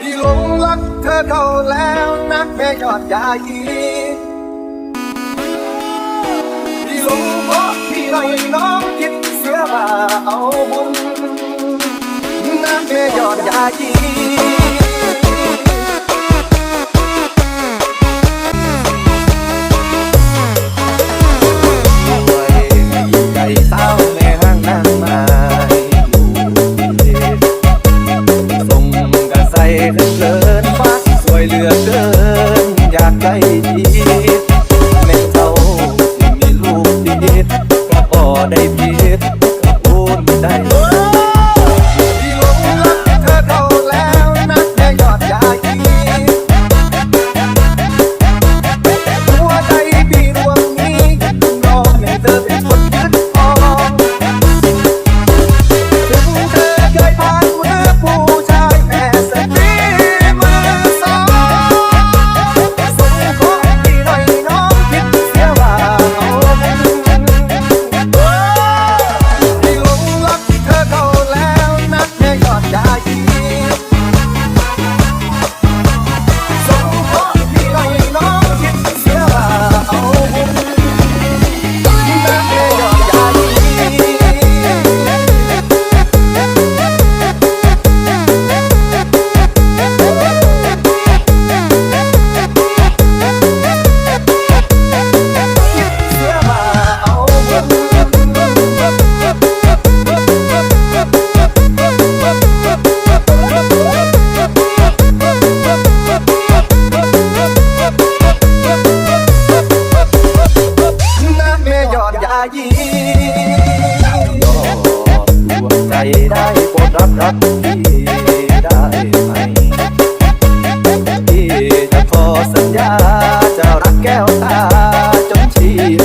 พี่หลงรักเธอเข้าแล้วนักแม่ยอดใหญ่พี่หลงเพราะพี่ไยน้องคิดเสียว่าเอาบุญนักแม่ยอดใหญ่ Oh.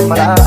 para